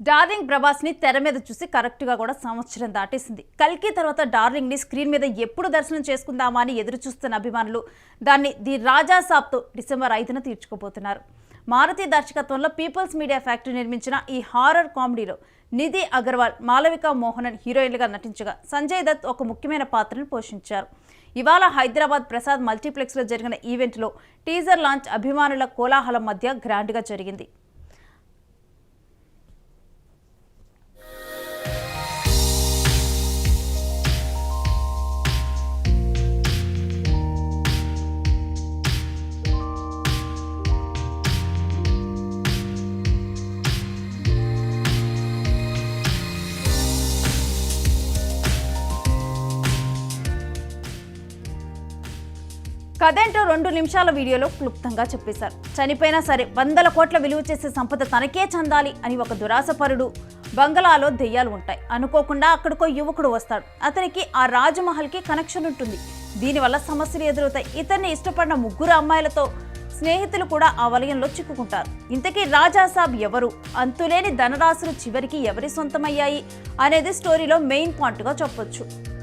Darling ప్రభాస్ని తెర మీద చూసి కరెక్ట్గా కూడా సంవత్సరం దాటేసింది. కల్కి తర్వాత డార్లింగ్ని స్క్రీన్ మీద ఎప్పుడు దర్శనం చేసుకుందామా అని ఎదురు చూస్తున్న అభిమానులు దాన్ని ది రాజా సాబ్తో డిసెంబర్ ఐదున తీర్చుకోబోతున్నారు. మారుతి దర్శకత్వంలో పీపుల్స్ మీడియా ఫ్యాక్టరీ నిర్మించిన ఈ హారర్ కామెడీలో నిధి అగర్వాల్ మాలవిక మోహనన్ హీరోయిన్లుగా నటించగా సంజయ్ దత్ ఒక ముఖ్యమైన పాత్రను పోషించారు. ఇవాళ హైదరాబాద్ ప్రసాద్ మల్టీప్లెక్స్లో జరిగిన ఈవెంట్లో టీజర్ లాంచ్ అభిమానుల కోలాహలం మధ్య గ్రాండ్గా జరిగింది. కథేంటో రెండు నిమిషాల వీడియోలో క్లుప్తంగా చెప్పేశారు. చనిపోయినా సరే వందల కోట్ల విలువ చేసే సంపద తనకే చెందాలి అని ఒక దురాసపరుడు బంగళాలో దెయ్యాలు ఉంటాయి. అనుకోకుండా అక్కడికో యువకుడు వస్తాడు. అతనికి ఆ రాజమహల్కి కనెక్షన్ ఉంటుంది. దీనివల్ల సమస్యలు ఎదురవుతాయి. ఇతన్ని ఇష్టపడిన ముగ్గురు అమ్మాయిలతో స్నేహితులు కూడా ఆ వలయంలో చిక్కుకుంటారు. ఇంతకీ రాజాసాబ్ ఎవరు? అంతులేని ధనరాశులు చివరికి ఎవరి సొంతమయ్యాయి? అనేది స్టోరీలో మెయిన్ పాయింట్గా చెప్పొచ్చు.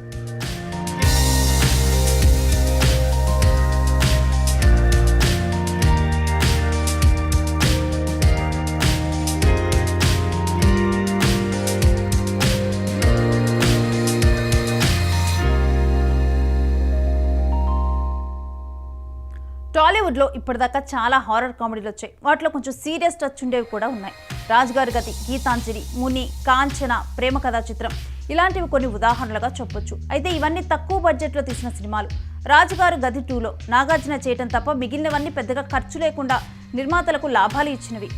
బాలీవుడ్లో ఇప్పటిదాకా చాలా హారర్ కామెడీలు వచ్చాయి. వాటిలో కొంచెం సీరియస్ టచ్ ఉండేవి కూడా ఉన్నాయి. రాజుగారి గతి గీతాంజలి ముని కాంచన ప్రేమ కథా చిత్రం ఇలాంటివి కొన్ని ఉదాహరణలుగా చెప్పొచ్చు. అయితే ఇవన్నీ తక్కువ బడ్జెట్లో తీసిన సినిమాలు. రాజుగారు గది టూలో నాగార్జున చేయటం తప్ప మిగిలినవన్నీ పెద్దగా ఖర్చు లేకుండా నిర్మాతలకు లాభాలు ఇచ్చినవి.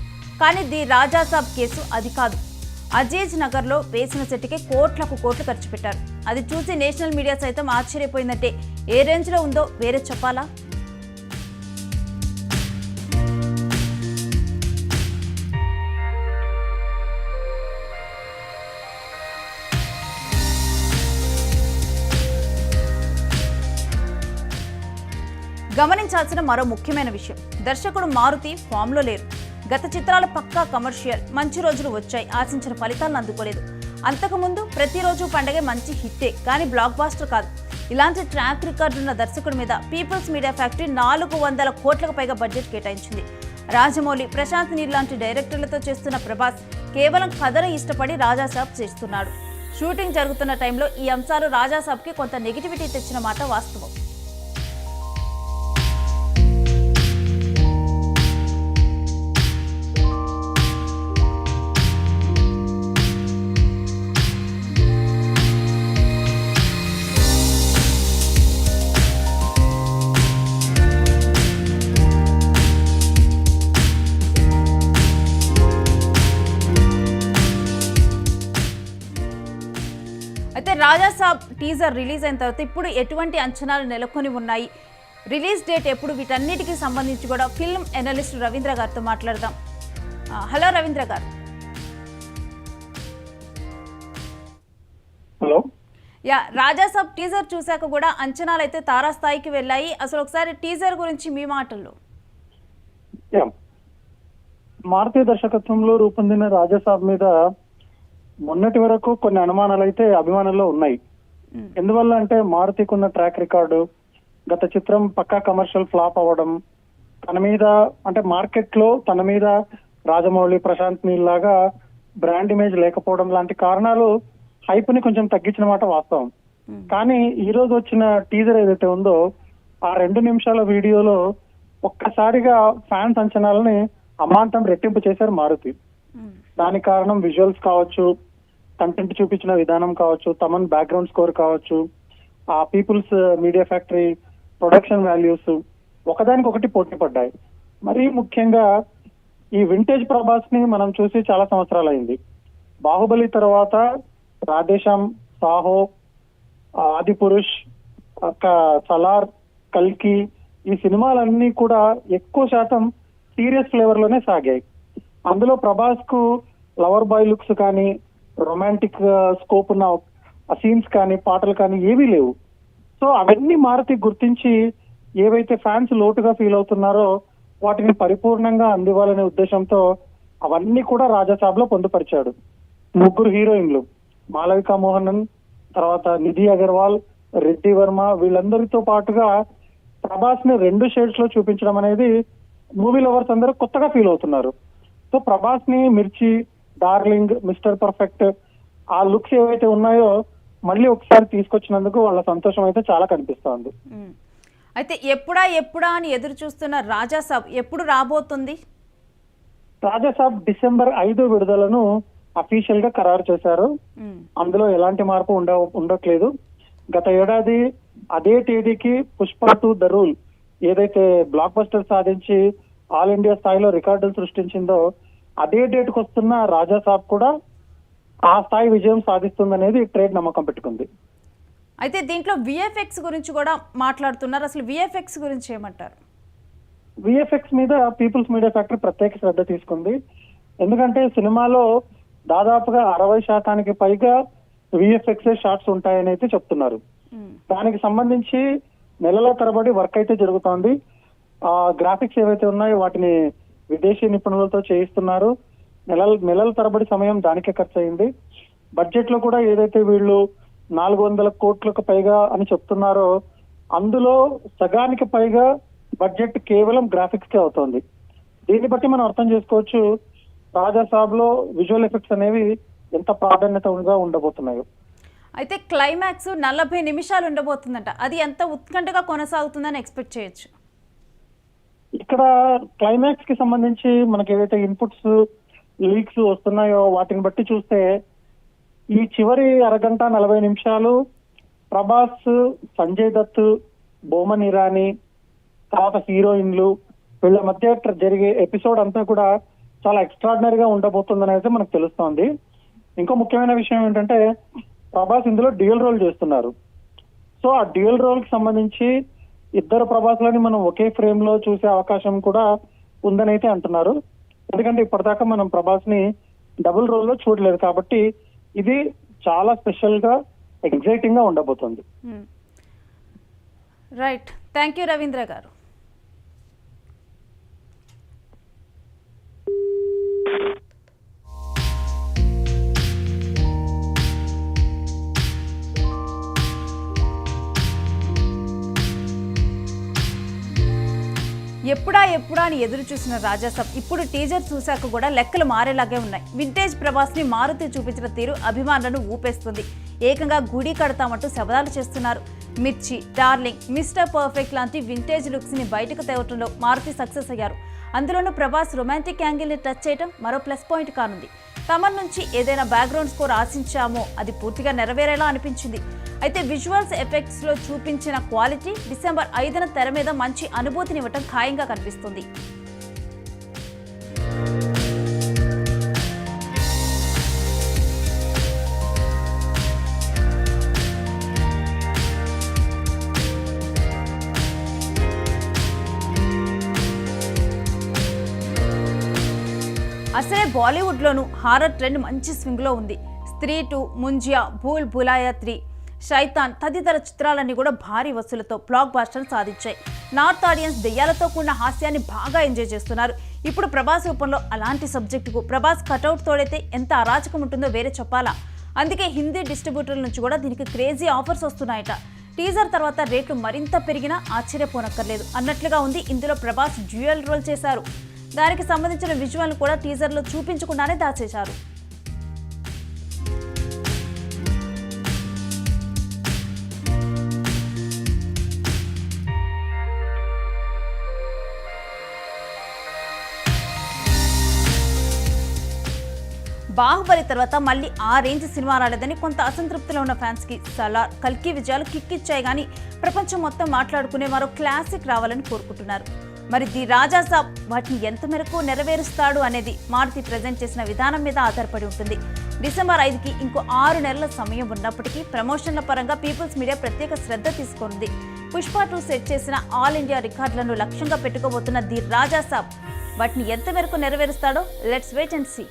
కానీ ది రాజాసాబ్ కేసు అది కాదు. అజేజ్ నగర్లో వేసిన సెట్కి కోట్లకు కోట్లు ఖర్చు పెట్టారు. అది చూసి నేషనల్ మీడియా సైతం ఆశ్చర్యపోయిందంటే ఏ రేంజ్లో ఉందో వేరే చెప్పాలా? గమనించాల్సిన మరో ముఖ్యమైన విషయం. దర్శకుడు మారుతి ఫామ్లో లేరు. గత చిత్రాలు పక్కా కమర్షియల్ మంచి రోజులు వచ్చాయి. ఆశించిన ఫలితాలను అందుకోలేదు. అంతకుముందు ప్రతిరోజు పండగే మంచి హిట్టే కానీ బ్లాక్ బాస్టర్ కాదు. ఇలాంటి ట్రాక్ రికార్డు ఉన్న దర్శకుడి మీద పీపుల్స్ మీడియా ఫ్యాక్టరీ నాలుగు వందల కోట్లకు పైగా బడ్జెట్ కేటాయించింది. రాజమౌళి ప్రశాంత్ నీల్ లాంటి డైరెక్టర్లతో చేస్తున్న ప్రభాస్ కేవలం కథను ఇష్టపడి రాజాసాబ్ చేస్తున్నాడు. షూటింగ్ జరుగుతున్న టైంలో ఈ అంశాలు రాజాసాబ్కి కొంత నెగిటివిటీ తెచ్చిన మాట వాస్తవం. రాజాసాబ్ టీజర్ రిలీజ్ అయిన తర్వాత ఇప్పుడు ఎటువంటి అంచనాలు నెలకొని ఉన్నాయి? రిలీజ్ డేట్ ఎప్పుడు? వీటన్నిటికీ సంబంధించి కూడా ఫిల్మ్ ఎనలిస్ట్ రవీంద్ర గారితో మాట్లాడదాం. హలో రవీంద్ర గారు. హలో. యా రాజాసాబ్ టీజర్ చూశాక కూడా అంచనాలు అయితే తారాస్థాయికి వెళ్ళాయి. అసలు ఒకసారి టీజర్ గురించి మీ మాటల్లో. యా. మారుతి దర్శకత్వంలో రూపొందిన రాజాసాబ్ మీద మొన్నటి వరకు కొన్ని అనుమానాలు అయితే అభిమానుల్లో ఉన్నాయి. ఎందువల్ల అంటే మారుతికి ఉన్న ట్రాక్ రికార్డు గత చిత్రం పక్కా కమర్షియల్ ఫ్లాప్ అవ్వడం తన మీద అంటే మార్కెట్లో తన మీద రాజమౌళి ప్రశాంత్ నీల్ లాగా బ్రాండ్ ఇమేజ్ లేకపోవడం లాంటి కారణాలు హైప్ని కొంచెం తగ్గించిన మాట వాస్తవం మ్. కానీ ఈ రోజు వచ్చిన టీజర్ ఏదైతే ఉందో ఆ రెండు నిమిషాల వీడియోలో ఒక్కసారిగా ఫ్యాన్స్ అంచనాలని అమాంతం రెట్టింపు చేశారు మారుతి మ్. దానికి కారణం విజువల్స్ కావచ్చు కంటెంట్ చూపించిన విధానం కావచ్చు తమన్ బ్యాక్గ్రౌండ్ స్కోర్ కావచ్చు ఆ peoples media factory production values ఒకదానికి ఒకటి పోటీ పడ్డాయి. మరీ ముఖ్యంగా ఈ వింటేజ్ ప్రభాస్ని మనం చూసి చాలా సంవత్సరాలు అయింది బాహుబలి తర్వాత రాధేశ్యాం సాహో ఆది పురుష్ సలార్ కల్కి ఈ సినిమాలన్నీ కూడా ఎక్కువ శాతం సీరియస్ ఫ్లేవర్లోనే సాగాయి. అందులో ప్రభాస్కు లవర్ బాయ్ లుక్స్ కానీ రొమాంటిక్ స్కోప్ uh, ఉన్న సీన్స్ కానీ పాటలు కానీ ఏవీ లేవు. సో అవన్నీ మారుతి గుర్తించి ఏవైతే ఫ్యాన్స్ లోటుగా ఫీల్ అవుతున్నారో వాటిని పరిపూర్ణంగా అందివ్వాలనే ఉద్దేశంతో అవన్నీ కూడా రాజాసాబ్లో పొందుపరిచాడు. ముగ్గురు హీరోయిన్లు మాలవిక మోహనన్ తర్వాత నిధి అగర్వాల్ రెడ్డి వర్మ వీళ్ళందరితో పాటుగా ప్రభాస్ని రెండు షేడ్స్లో చూపించడం అనేది మూవీ లవర్స్ అందరూ కొత్తగా ఫీల్ అవుతున్నారు. సో ప్రభాస్ని మిర్చి డార్లింగ్ మిస్టర్ పర్ఫెక్ట్ ఆ లుక్స్ ఏవైతే ఉన్నాయో మళ్ళీ ఒకసారి తీసుకొచ్చినందుకు వాళ్ళ సంతోషం అయితే చాలా కనిపిస్తోంది. అయితే ఎప్పుడా ఎప్పుడా అని ఎదురు చూస్తున్న రాజాసాబ్ ఎప్పుడు రాబోతుంది రాజాసాబ్ డిసెంబర్ ఐదు విడుదలను అఫీషియల్గా ఖరారు చేశారు. అందులో ఎలాంటి మార్పు ఉండ ఉండట్లేదు గత ఏడాది అదే తేదీకి పుష్ప టు ద రూల్ ఏదైతే బ్లాక్ బస్టర్ సాధించి ఆల్ ఇండియా స్థాయిలో రికార్డులు సృష్టించిందో అదే డేట్కు వస్తున్న రాజా సాబ్ కూడా ఆ స్థాయి విజయం సాధిస్తుందనేది ట్రేడ్ నమ్మకం పెట్టుకుంది. అయితే దీంట్లో విఎఫ్ఎక్స్ గురించి కూడా మాట్లాడుతున్నారు. అసలు విఎఫ్ఎక్స్ గురించి ఏమంటారు? విఎఫ్ఎక్స్ మీద పీపుల్స్ మీడియా ఫ్యాక్టరీ ప్రత్యేక శ్రద్ధ తీసుకుంది. ఎందుకంటే సినిమాలో దాదాపుగా అరవై శాతానికి పైగా విఎఫ్ఎక్స్ షార్ట్స్ ఉంటాయని అయితే చెప్తున్నారు. దానికి సంబంధించి నెలల తరబడి వర్క్ అయితే జరుగుతోంది. ఆ గ్రాఫిక్స్ ఏవైతే ఉన్నాయో వాటిని విదేశీ నిపుణులతో చేయిస్తున్నారు. నెలల నెలల తరబడి సమయం దానికే ఖర్చు అయింది బడ్జెట్లో కూడా ఏదైతే వీళ్ళు నాలుగు వందల కోట్లకు పైగా అని చెప్తున్నారో అందులో సగానికి పైగా బడ్జెట్ కేవలం గ్రాఫిక్స్ కే అవుతోంది. దీన్ని బట్టి మనం అర్థం చేసుకోవచ్చు రాజాసాబ్లో విజువల్ ఎఫెక్ట్స్ అనేవి ఎంత ప్రాధాన్యతగా ఉండబోతున్నాయో. అయితే క్లైమాక్స్ నలభై నిమిషాలు ఉండబోతుందంట. అది ఎంత ఉత్కంఠగా కొనసాగుతుందని ఎక్స్పెక్ట్ చేయొచ్చు? ఇక్కడ క్లైమాక్స్కి సంబంధించి మనకి ఏదైతే ఇన్పుట్స్ లీక్స్ వస్తున్నాయో వాటిని బట్టి చూస్తే ఈ చివరి అరగంట నలభై నిమిషాలు ప్రభాస్ సంజయ్ దత్ బోమన్ ఇరానీ తర్వాత హీరోయిన్లు వీళ్ళ మధ్య జరిగే ఎపిసోడ్ అంతా కూడా చాలా ఎక్స్ట్రాడినరీగా ఉండబోతుందని అయితే మనకు తెలుస్తోంది. ఇంకో ముఖ్యమైన విషయం ఏంటంటే ప్రభాస్ ఇందులో డ్యూయల్ రోల్ చేస్తున్నారు. సో ఆ డ్యూయల్ రోల్కి సంబంధించి ఇద్దరు ప్రభాస్లని మనం ఒకే ఫ్రేమ్లో చూసే అవకాశం కూడా ఉందని అయితే అంటున్నారు. ఎందుకంటే ఇప్పటిదాకా మనం ప్రభాస్ని డబుల్ రోల్లో చూడలేదు కాబట్టి ఇది చాలా స్పెషల్గా ఎగ్జైటింగ్గా ఉండబోతుంది. రైట్ థ్యాంక్ యూ రవీంద్ర గారు. ఎప్పుడా ఎప్పుడా అని ఎదురు చూసిన రాజాసాబ్ ఇప్పుడు టీజర్ చూశాక కూడా లెక్కలు మారేలాగే ఉన్నాయి. వింటేజ్ ప్రభాస్ని మారుతి చూపించిన తీరు అభిమానులను ఊపేస్తుంది. ఏకంగా గుడి కడతామంటూ శబదాలు చేస్తున్నారు. మిర్చి డార్లింగ్ మిస్టర్ పర్ఫెక్ట్ లాంటి వింటేజ్ లుక్స్ని బయటకు తేవటంలో మారుతి సక్సెస్ అయ్యారు. అందులోనూ ప్రభాస్ రొమాంటిక్ యాంగిల్ని టచ్ చేయడం మరో ప్లస్ పాయింట్ కానుంది. తమన్ నుంచి ఏదైనా బ్యాక్గ్రౌండ్ స్కోర్ ఆశించామో అది పూర్తిగా నెరవేరేలా అనిపించింది. అయితే విజువల్స్ ఎఫెక్ట్స్లో చూపించిన క్వాలిటీ డిసెంబర్ ఐదున తెర మీద మంచి అనుభూతినివ్వటం ఖాయంగా కనిపిస్తుంది. అసలే బాలీవుడ్లోనూ హారర్ ట్రెండ్ మంచి స్వింగ్లో ఉంది. Stree two Munjya Bhool Bhulaiyaa three. శైతాన్ తదితర చిత్రాలన్నీ కూడా భారీ వసూలతో బ్లాక్ బాస్టర్లు సాధించాయి. నార్త్ ఆడియన్స్ దెయ్యాలతో కూడిన హాస్యాన్ని బాగా ఎంజాయ్ చేస్తున్నారు. ఇప్పుడు ప్రభాస్ రూపంలో అలాంటి సబ్జెక్టుకు ప్రభాస్ కటౌట్ తోడైతే ఎంత అరాచకం ఉంటుందో వేరే చెప్పాలా? అందుకే హిందీ డిస్ట్రిబ్యూటర్ల నుంచి కూడా దీనికి క్రేజీ ఆఫర్స్ వస్తున్నాయట. టీజర్ తర్వాత రేట్లు మరింత పెరిగినా ఆశ్చర్యపోనక్కర్లేదు. అన్నట్లుగా ఉంది. ఇందులో ప్రభాస్ డ్యూయల్ రోల్ చేశారు. దానికి సంబంధించిన విజువల్ను కూడా టీజర్లో చూపించకుండానే దాచేశారు. బాహుబలి తర్వాత మళ్ళీ ఆ రేంజ్ సినిమా రాలేదని కొంత అసంతృప్తిలో ఉన్న ఫ్యాన్స్కి సలార్ కల్కి విజయాలు కిక్కిచ్చాయి కానీ ప్రపంచం మొత్తం మాట్లాడుకునే మరో క్లాసిక్ రావాలని కోరుకుంటున్నారు. మరి ది రాజా సాబ్ వాటిని ఎంత మేరకు నెరవేరుస్తాడు అనేది మారుతి ప్రజెంట్ చేసిన విధానం మీద ఆధారపడి ఉంటుంది. డిసెంబర్ ఐదుకి ఇంకో ఆరు నెలల సమయం ఉన్నప్పటికీ ప్రమోషన్ల పరంగా పీపుల్స్ మీడియా ప్రత్యేక శ్రద్ధ తీసుకుంది పుష్ప టూ సెట్ చేసిన ఆల్ ఇండియా రికార్డులను లక్ష్యంగా పెట్టుకోబోతున్న ది రాజా సాబ్ వాటిని ఎంత మేరకు నెరవేరుస్తాడో లెట్స్ వెయిట్ అండ్ సీ